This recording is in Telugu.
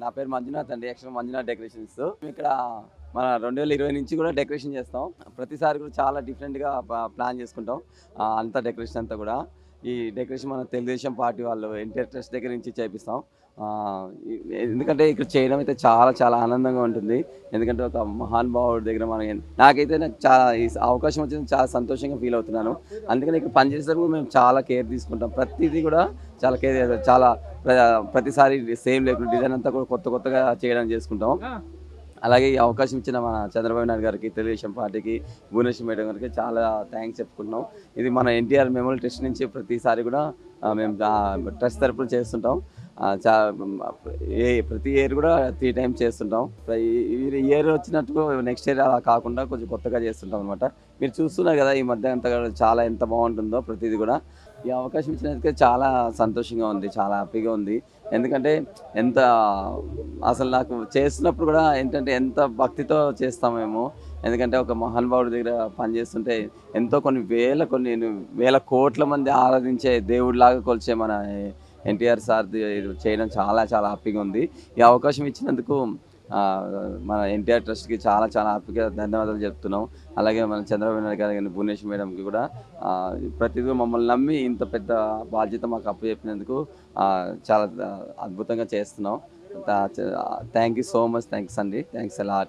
నా పేరు మంజునాథ్ అండి. Actual Manjunath decorations. ఇక్కడ మన రెండు వేల ఇరవై నుంచి కూడా డెకరేషన్ చేస్తాం. ప్రతిసారి కూడా చాలా డిఫరెంట్గా ప్లాన్ చేసుకుంటాం. అంత అంతా డెకరేషన్ అంతా కూడా. ఈ డెకరేషన్ మన తెలుగుదేశం పార్టీ వాళ్ళు ఎన్టీఆర్ ట్రస్ట్ దగ్గర నుంచి చేపిస్తాం. ఎందుకంటే ఇక్కడ చేయడం అయితే చాలా చాలా ఆనందంగా ఉంటుంది. ఎందుకంటే ఒక మహానుభావుడి దగ్గర మనం నాకైతే నాకు చాలా ఈ అవకాశం వచ్చింది చాలా సంతోషంగా ఫీల్ అవుతున్నాను. అందుకని ఇక్కడ పనిచేసేటప్పుడు మేము చాలా కేర్ తీసుకుంటాం. ప్రతిదీ కూడా చాలా కేర్ చాలా ప్ర- ప్రతిసారి సేమ్ లేకుండా డిజైన్ అంతా కూడా కొత్త కొత్తగా చేయడం చేసుకుంటాం. అలాగే ఈ అవకాశం ఇచ్చిన మన చంద్రబాబు నాయుడు గారికి తెలుగుదేశం పార్టీకి భువనేశ్వర్ మేడం గారికి చాలా థ్యాంక్స్ చెప్పుకుంటున్నాం. ఇది మన ఎన్టీఆర్ మెమోరియల్ ట్రస్ట్ నుంచి ప్రతిసారి కూడా మేము ట్రస్ట్ తరపున చేస్తుంటాం. చా ఏ ప్రతి ఇయర్ కూడా త్రీ టైమ్స్ చేస్తుంటాం. ఈ- ఇయర్ వచ్చినట్టు నెక్స్ట్ ఇయర్ అలా కాకుండా కొంచెం కొత్తగా చేస్తుంటాం అనమాట మీరు చూస్తున్నారు కదా ఈ మధ్య అంత చాలా ఎంత బాగుంటుందో ప్రతిదీ కూడా. ఈ అవకాశం ఇచ్చినందుకే చాలా సంతోషంగా ఉంది చాలా హ్యాపీగా ఉంది. ఎందుకంటే ఎంత అసలు నాకు చేస్తున్నప్పుడు కూడా ఏంటంటే ఎంత భక్తితో చేస్తామేమో. ఎందుకంటే ఒక మహానుభావుడి దగ్గర పనిచేస్తుంటే ఎంతో కొన్ని వేల కొన్ని వేల కోట్ల మంది ఆరాధించే దేవుడిలాగా కొలిచే మన ఎన్టీఆర్ సార్ చేయడం చాలా చాలా హ్యాపీగా ఉంది. ఈ అవకాశం ఇచ్చినందుకు మన ఎన్టీఆర్ ట్రస్ట్కి చాలా చాలా హ్యాపీగా ధన్యవాదాలు చెప్తున్నాం. అలాగే మన చంద్రబాబు నాయుడు గారి భువనేశ్వర్ మేడంకి కూడా ప్రతిదీ మమ్మల్ని నమ్మి ఇంత పెద్ద బాధ్యత మాకు అప్పు చెప్పినందుకు చాలా అద్భుతంగా చేస్తున్నాం. Thank you so much. Thanks అండి. Thanks a lot